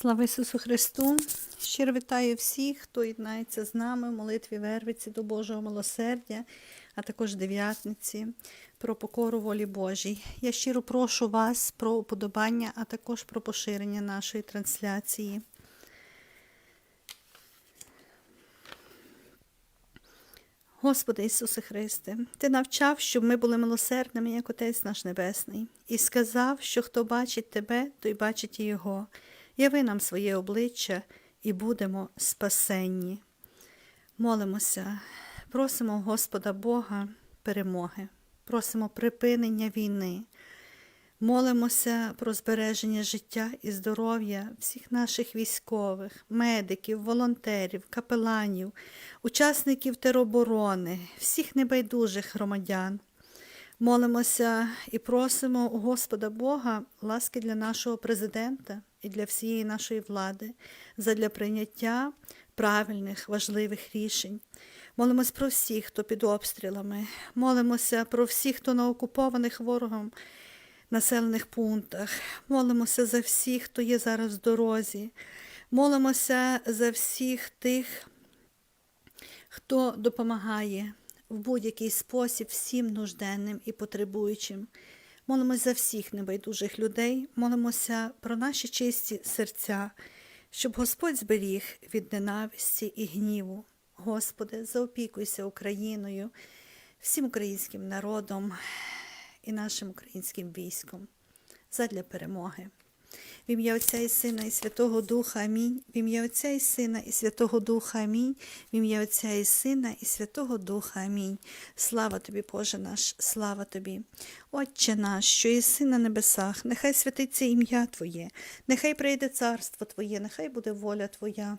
Слава Ісусу Христу! Щиро вітаю всіх, хто єднається з нами в молитві Вервиці до Божого милосердя, а також дев'ятниці про покору волі Божій. Я щиро прошу вас про уподобання, а також про поширення нашої трансляції. Господи Ісусе Христе, Ти навчав, щоб ми були милосердними, як Отець наш Небесний, і сказав, що хто бачить Тебе, той бачить і Його. Яви нам своє обличчя і будемо спасенні. Молимося, просимо Господа Бога перемоги, просимо припинення війни. Молимося про збереження життя і здоров'я всіх наших військових, медиків, волонтерів, капеланів, учасників тероборони, всіх небайдужих громадян. Молимося і просимо у Господа Бога ласки для нашого президента і для всієї нашої влади, задля прийняття правильних, важливих рішень. Молимось про всіх, хто під обстрілами, молимося про всіх, хто на окупованих ворогом населених пунктах. Молимося за всіх, хто є зараз в дорозі. Молимося за всіх тих, хто допомагає в будь-який спосіб всім нужденним і потребуючим. Молимося за всіх небайдужих людей, молимося про наші чисті серця, щоб Господь зберіг від ненависті і гніву. Господи, заопікуйся Україною, всім українським народом і нашим українським військом задля перемоги. В ім'я Отця і Сина і Святого Духа Амінь. В ім'я Отця і Сина і Святого Духа Амінь. В ім'я Отця і Сина і Святого Духа Амінь. Слава тобі, Боже наш, слава тобі. Отче наш, що єси на небесах, нехай святиться ім'я Твоє, нехай прийде царство Твоє, нехай буде воля Твоя.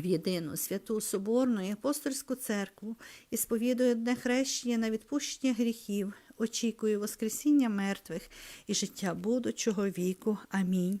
в єдину святу Соборну і апостольську церкву і сповідує дне хрещення на відпущення гріхів, очікує Воскресіння мертвих і життя будучого віку. Амінь.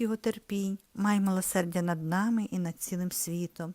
Його терпінь, май милосердя над нами і над цілим світом.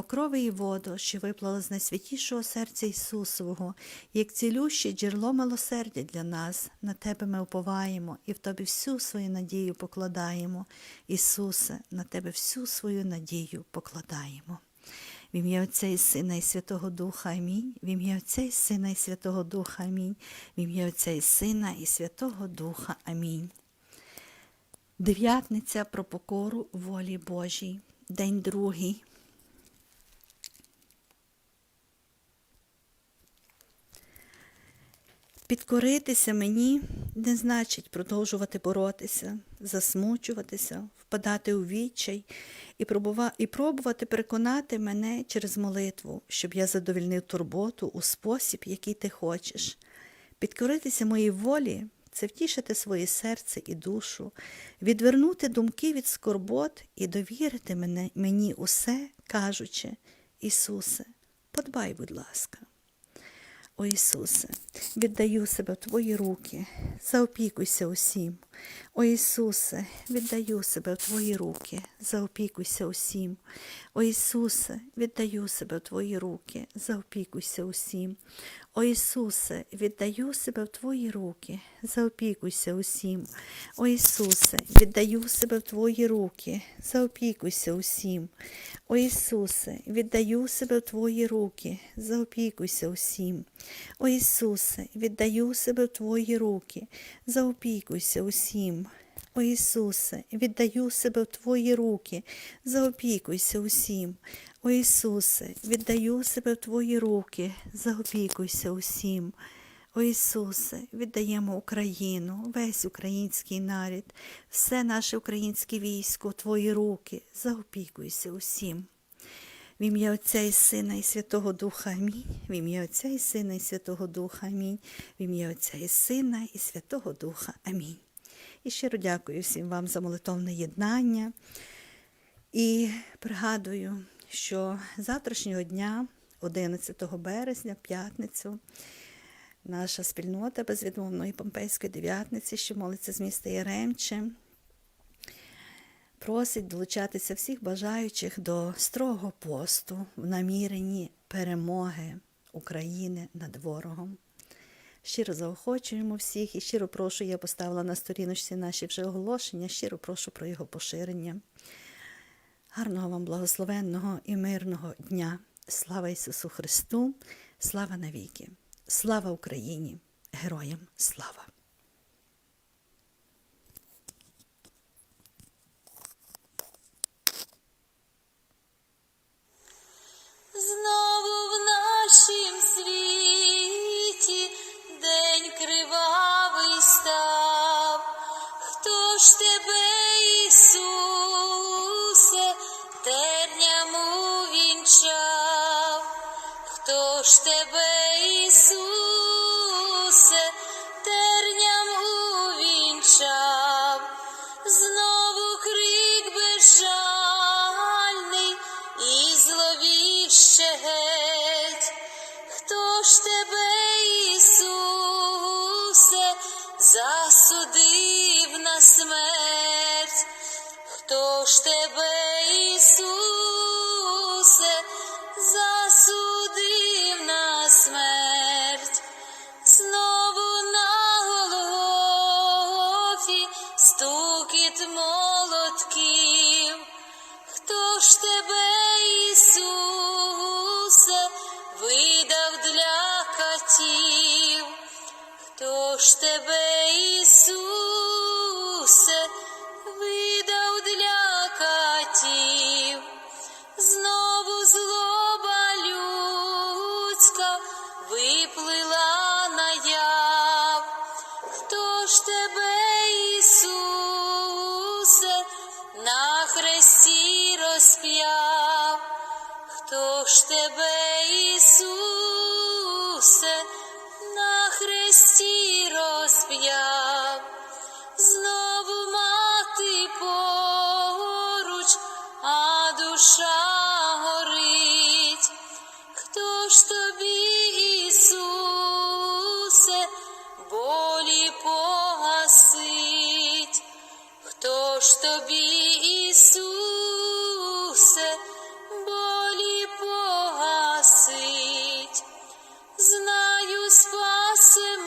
Окрови і воду, що виплала з найсвятішого серця Ісусового, як цілюще джерело милосердя для нас, на Тебе ми уповаємо і в Тобі всю свою надію покладаємо. Ісусе, на Тебе всю свою надію покладаємо. В ім'я Отця і Сина і Святого Духа Амінь. В ім'я Отця і Сина і Святого Духа Амінь. В ім'я Отця і Сина і Святого Духа Амінь. Дев'ятниця про покору волі Божій. День другий. Підкоритися мені не значить продовжувати боротися, засмучуватися, впадати у відчай і, і пробувати переконати мене через молитву, щоб я задовільнив турботу у спосіб, який ти хочеш. Підкоритися моїй волі це втішити своє серце і душу, відвернути думки від скорбот і довірити мене, мені усе, кажучи, Ісусе, подбай, будь ласка. О Ісусе, віддаю себе в Твої руки, заопікуйся усім. О Ісусе, віддаю себе в Твої руки, заопікуйся усім. О Ісусе, віддаю себе в Твої руки, заопікуйся усім. О Ісусе, віддаю себе в Твої руки, заопікуйся усім. О Ісусе, віддаю себе в Твої руки, заопікуйся усім. О Ісусе, віддаю себе в Твої руки, заопікуйся усім. О Ісусе, віддаю себе в Твої руки, заопікуйся усім. О Ісусе, віддаю себе в Твої руки, заопікуйся усім. О Ісусе, віддаю себе в Твої руки, заопікуйся усім. О Ісусе, віддаємо Україну, весь український нарід, все наше українське військо в Твої руки, заопікуйся усім. В ім'я Отця і Сина і Святого Духа Амінь. В ім'я Отця і Сина і Святого Духа Амінь. В ім'я Отця і Сина і Святого Духа Амінь. І щиро дякую всім вам за молитовне єднання. І пригадую, що завтрашнього дня, 11 березня, п'ятницю, наша спільнота безвідмовної Помпейської дев'ятниці, що молиться з міста Яремче, просить долучатися всіх бажаючих до строгого посту в наміренні перемоги України над ворогом. Щиро заохочуємо всіх і щиро прошу, я поставила на сторіночці наші вже оголошення, щиро прошу про його поширення. Гарного вам благословенного і мирного дня. Слава Ісусу Христу, слава навіки, слава Україні, героям слава! Знову в нашім світі Ісусе, терням увінчав? Хто ж тебе, Ісусе, терням увінчав? Знову крик безжальний і зловіще геть. Хто ж тебе, Ісусе, засудив ж тебе, Ісусе, засудив на смерть? Знову на Голгофі стукіт молотків. Хто ж тебе, Ісусе, видав для катів? Хто ж тебе, Ісусе, тебе, Ісусе, на хресті розп'яв? Знову мати поруч, а душа горить. Хто ж тобі, Ісусе, болі погасить? Хто ж тобі, Ісусе, погасить? Знаю, спаси